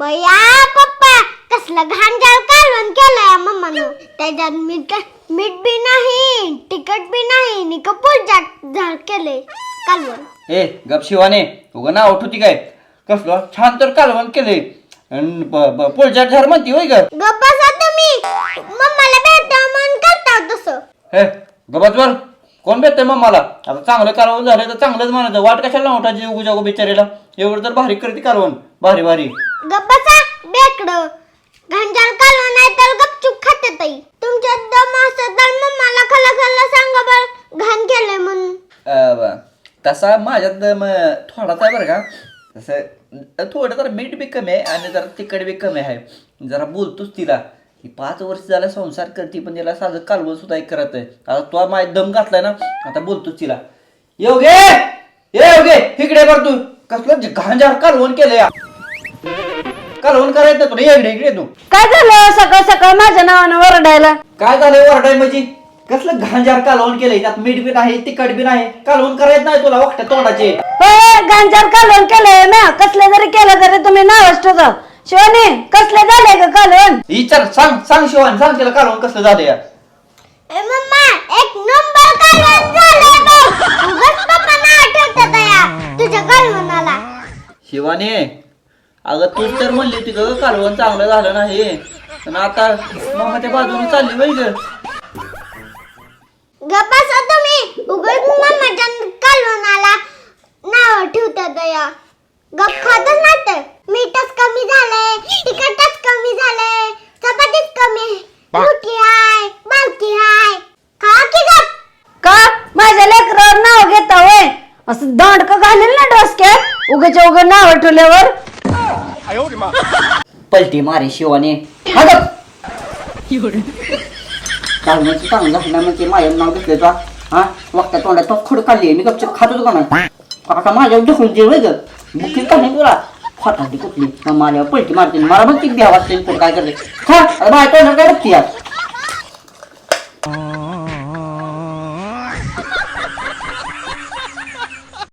बया पप्पा कसलं घाण जाळ कालवण केलंय मम्मानं. त्याच्यात मीठ मीठ बी नाही तिखट बी नाही नि कपूर झाड केले कालवण. ए गप शिवाने उगा नाव ठेवती काय? कसलं छान तर कालवण केले पोलच्या झार म्हणती होय ग. गप्प बसा तुम्ही. मम्माला भेटता म्हणून करता तसं. हे गबाजवर कोण भेटतंय मग मला आता चांगलं कालवण झालं तर चांगलंच म्हणायचं. वाट कशाला उठायची उगू जागो बिचारीला? एवढं तर भारी करते कालवण. भारी भारी. गप्पाचा बेकड बेकडं. घाणजाळ नाही तर गपचूप खाते ताई. तुमच्या दम असं तर मम्माला खला खला सांगा बर घाण केलंय म्हणून. ब- तसा माझ्यात दम, अं, थोडाच आहे बरं का. तसं थोडं जरा मीठ बी कमी आहे आणि जरा तिखट बी कमी आहे. जरा बोलतोच तिला. ही पाच वर्ष झाला संसार करते पण तिला साधं कालवण सुद्धा एक करत आहे. आता तो माझ्या दम घातलाय ना आता बोलतोच तिला. येऊ घे येऊ घे इकडे कर तू. कसलं घांजार कालवण केलं या कालवण करायचं तुला ये इकडे इकडे तू. काय झालं? सकाळ सकाळ माझ्या नावानं वरडायला. काय झालंय वरडाय म्हणजे? कसलं घांजार कालवण केलंय? त्यात मीठ बी नाही तिखट बी नाही. कालवण करायचं नाही तुला वाटतं तोंडाचे. होय गांजार कालवण केलंय ना. कसले जरी केलं तरी तुम्ही नावच ठेवता. शिवानी कसले झाले का कालवण? विचार सांग सांग शिवान सांग तिला कालवण कसलं झालं या ए मम्मा एक नंबर कालवण झालंय बघ उगाच पप्पा नाव ठेवतात या तुझ्या कालवणाला. शिवाने अगं तूच तर म्हणली होती ग कालवण चांगलं झालं नाही. पण आता मामाच्या बाजूने चालली बाई ग. गप्पा तुम्ही. उगाच मम्माच्या कालवणाला नाव ठेवतात या गप खातच नाही तर मीठच कमी झालंय तिखटच कमी झालंय चपातीच कमी मोठी हाय बालकी हाय खा की गप का? माझ्या लेकरावर नाव घेता होय? असं दांडक घालेल ना डोसक्यात? उगाच्या उगा नाव ठेवल्यावर? पलटी मारे शिवाने. हा गं. कालवणाचं चांगलं झालं नाही म्हणजे माझ्या नाव घेतलं तुला हा? तोंडात तो खड काढली. मी गपचूप खात होतो का नाही आता माझ्यावर ग. बुकिंग का नाही तुला? कुठली? माझ्यावर पलटी मारते मला बघ ती तर काय करते? खा आता माझ्या तोंडात काय बघते यार